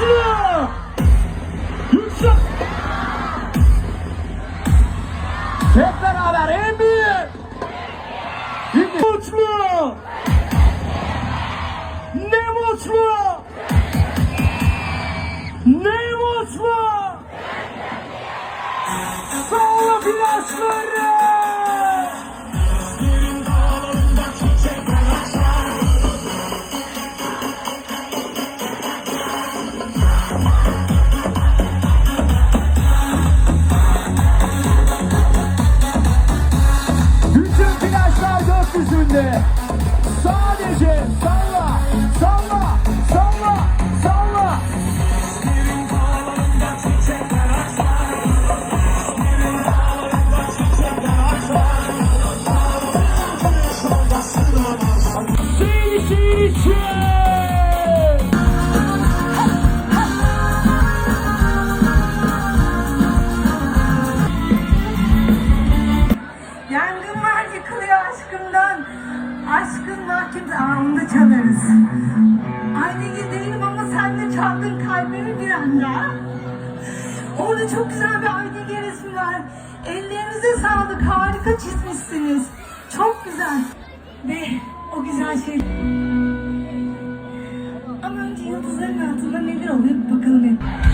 Güçlü! Yüksek! Hep beraber en büyük! Şimdi güçlü! Ne mutlu! Ne mutlu! Sağlı flaşları! Sadece salla, aşkımdan. Aşkın mahkemesi. Aa onu da çalarız. Aynı değilim ama sen de çaldın kalbimi bir anda. Orada çok güzel bir Aydilge resmi var. Ellerinize sağlık. Harika çizmişsiniz. Çok güzel. Ve o güzel şey. Ama önce yıldızların altında neler oluyor bakalım hep.